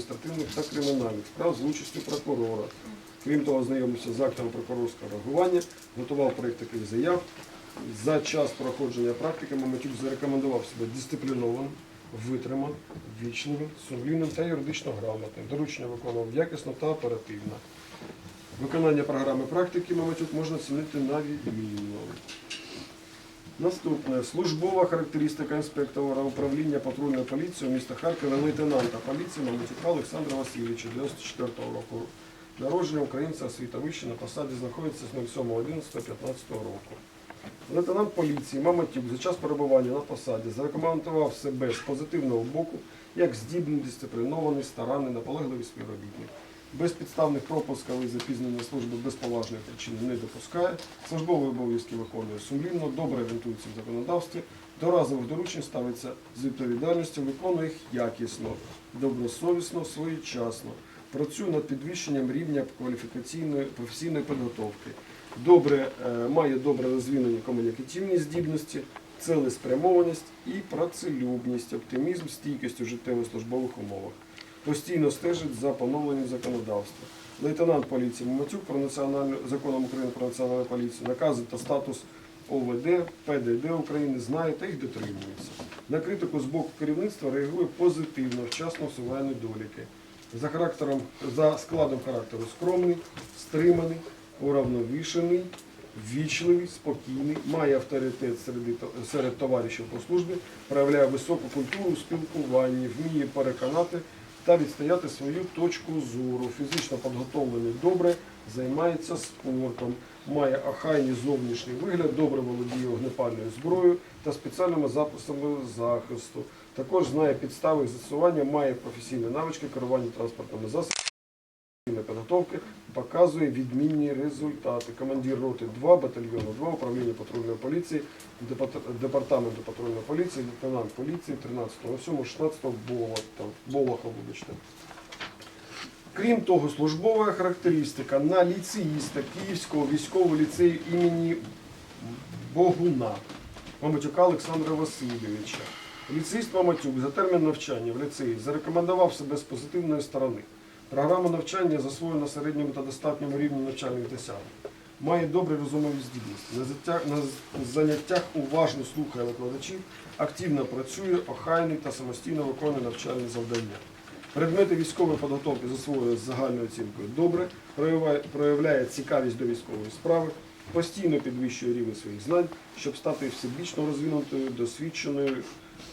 адміністративних та кримінальних справ з участю прокурора. Крім того, знайомився з актом прокурорського реагування, готував проєкт таких заяв. За час проходження практики Маmatюк зарекомендував себе дисциплінованим, витриманим, вічливим, сумлінним та юридично грамотним. Доручення виконував якісно та оперативно. Виконання програми практики Маmatюк можна оцінити на відмінно. Наступне службова характеристика інспектора управління патрульної поліції міста Харкова лейтенанта поліції Мамотюка Олександра Васильовича 94 року. Народження українця освіта вища на посаді знаходиться з 07.11.15 року. Лейтенант поліції Мамотюк за час перебування на посаді зарекомендував себе з позитивного боку як здібний, дисциплінований, старанний, наполегливий співробітник. Безпідставних пропусків і запізнення служби без поважної причини не допускає, службові обов'язки виконує сумлінно, добре орієнтується в законодавстві, до разових доручень ставиться з відповідальністю, виконує їх якісно, добросовісно, своєчасно, працює над підвищенням рівня кваліфікаційної професійної підготовки, добре, е, має добре розвинені комунікаційні здібності, цілеспрямованість і працелюбність, оптимізм, стійкість у життєво-службових умовах постійно стежить за поновленням законодавства. Лейтенант поліції Маматюк про національну законом України про національну поліцію накази та статус ОВД, ПДД України знає та їх дотримується. На критику з боку керівництва реагує позитивно, вчасно усуває недоліки. За характером, за складом характеру скромний, стриманий, уравновішений, ввічливий, спокійний, має авторитет серед, серед товаришів по службі, проявляє високу культуру у спілкуванні, вміє переконати та відстояти свою точку зору. Фізично підготовлений добре, займається спортом, має охайний зовнішній вигляд, добре володіє вогнепальною зброєю та спеціальними записами захисту. Також знає підстави застосування, має професійні навички керування транспортними засобами. Підготовки показує відмінні результати. Командир роти 2, батальйону 2, управління патрульної поліції, департаменту патрульної поліції, лейтенант поліції 13.07, 16 Болота, Болоха, вибачте. Крім того, службова характеристика на ліцеїста Київського військового ліцею імені Богуна Маmatюка Олександра Васильовича. Ліцеїст Маmatюк за термін навчання в ліцеї зарекомендував себе з позитивної сторони. Програма навчання засвоєна середньому та достатньому рівні навчальних досягнень. Має добрі розумові здібності. На заняттях, уважно слухає викладачів, активно працює, охайний та самостійно виконує навчальні завдання. Предмети військової підготовки засвоює з загальною оцінкою добре, проявляє, цікавість до військової справи, постійно підвищує рівень своїх знань, щоб стати всебічно розвинутою, досвідченою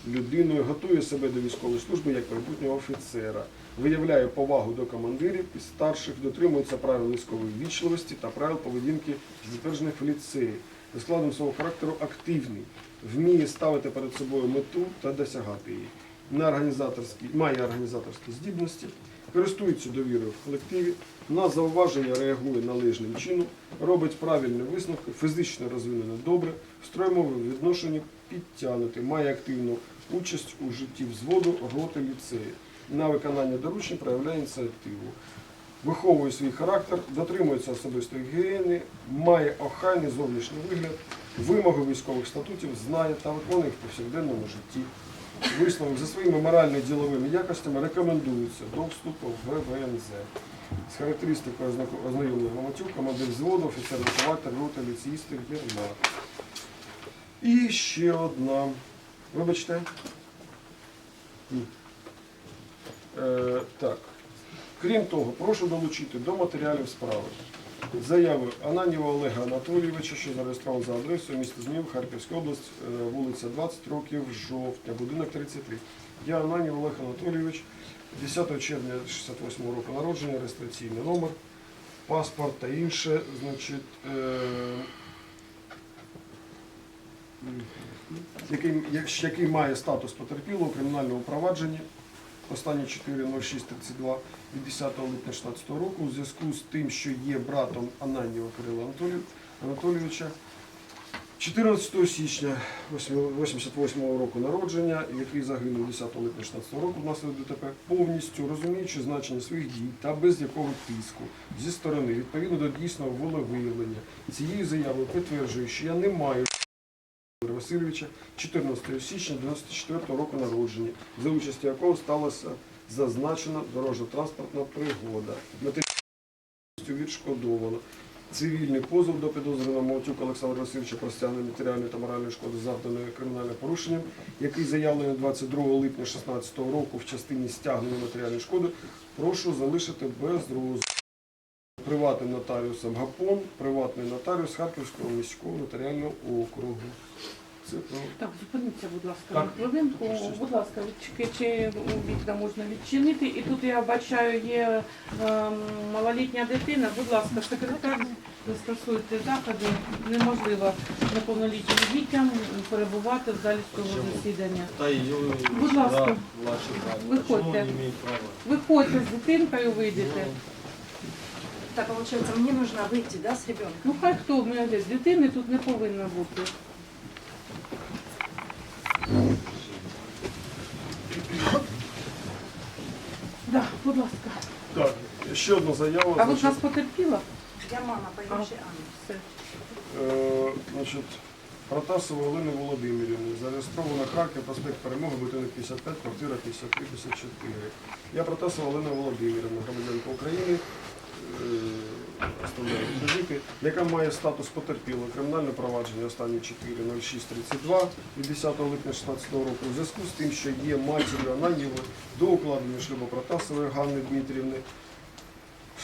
людиною, готує себе до військової служби як майбутнього офіцера, виявляє повагу до командирів і старших, дотримується правил військової вічливості та правил поведінки, затверджених в ліцеї. За складом свого характеру активний, вміє ставити перед собою мету та досягати її. На організаторські, має організаторські здібності, користується довірою в колективі, на зауваження реагує належним чином, робить правильні висновки, фізично розвинений добре, в строймовому відношенні підтягнутий, має активну участь у житті взводу роти ліцею. На виконання доручень проявляє ініціативу. Виховує свій характер, дотримується особистої гігієни, має охайний зовнішній вигляд, вимоги військових статутів знає та виконує їх в повсякденному житті. Висновок за своїми моральними діловими якостями рекомендується до вступу в ВВНЗ. З характеристикою ознайомлення Маmatюк, командир взводу, офіцер вихователь, рота, ліцеїстів, Єрмак. І ще одна. Вибачте. Е, так. Крім того, прошу долучити до матеріалів справи заяви Ананіва Олега Анатолійовича, що зареєстрований за адресою міста Змів, Харківська область, е, вулиця 20 років, жовтня, будинок 33. Я Ананів Олег Анатолійович, 10 червня 68 року народження, реєстраційний номер, паспорт та інше, значить, е, який, який має статус потерпілого у кримінальному провадженні останні 4.06.32 від 10 липня 16 року у зв'язку з тим, що є братом Ананєва Кирила Анатолійовича. 14 січня 88 року народження, який загинув 10 липня 16 року внаслідок ДТП, повністю розуміючи значення своїх дій та без якого тиску зі сторони відповідно до дійсного волевиявлення цією заявою підтверджую, що я не маю Васильовича 14 січня 94 року народження, за участю якого сталося зазначена дорожньо-транспортна пригода. Відшкодовано. Цивільний позов до підозрюваного Мовтюка Олександра Васильовича про стягнення матеріальної та моральної шкоди завданої кримінальним порушенням, який заявлений 22 липня 2016 року в частині стягнення матеріальної шкоди, прошу залишити без розгляду. Приватним нотаріусом Гапон, приватний нотаріус Харківського міського нотаріального округу. Це про Так, зупиніться, будь ласка, Так. на хвилинку. Будь ласка, чи вікна можна відчинити. І тут я бачаю, є ем, малолітня дитина. Будь ласка, секретар, застосуйте заходи. Неможливо неповнолітнім дітям перебувати в залі цього засідання. Та ее Будь ласка. не права? Виходьте з дитинкою, вийдете. Так, получается, мне нужно выйти, да, с ребенком? Ну хай хто в мене дитини тут не повинно бути. Да, будь ласка. так. Ще одна заява. А ви ж значить, нас потерпіла? Я мама поющая Анна. Все. Е, значить, Протасова Олени Володимирівни, зареєстрована Харків, проспект Перемоги, будинок 55, квартира 53-54. Я Протасова Олена Володимирівна, громадянка України, е, оставляю візити, яка має статус потерпілої кримінальне провадження останні 4.06.32 від 10 липня 2016 року у зв'язку з тим, що є матір'ю Ананєвої до укладення шлюбу Протасової Ганни Дмитрівни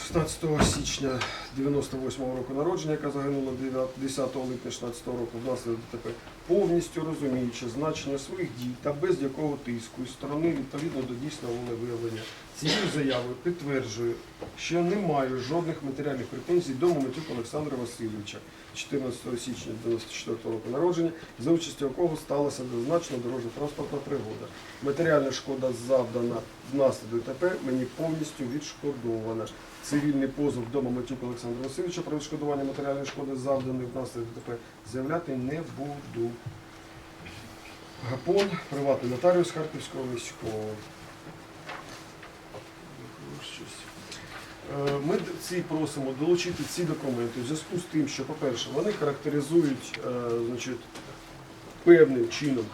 16 січня 98 року народження, яка загинула 10 липня 16 року внаслідок ДТП, повністю розуміючи значення своїх дій та без якого тиску і сторони відповідно до дійсного волевиявлення. Цією заявою підтверджую, що не маю жодних матеріальних претензій до Момотюка Олександра Васильовича 14 січня 94 року народження, за участю якого сталася зазначена дорожньо-транспортна пригода. Матеріальна шкода завдана внаслідок ДТП мені повністю відшкодована. Цивільний позов до Мамотюка Олександра Васильовича про відшкодування матеріальної шкоди завданої внаслідок ДТП заявляти не буду. Гапон, приватний нотаріус Харківського міського. Щось. Е, Ми ці просимо долучити ці документи в зв'язку з тим, що, по-перше, вони характеризують е, значить, певним чином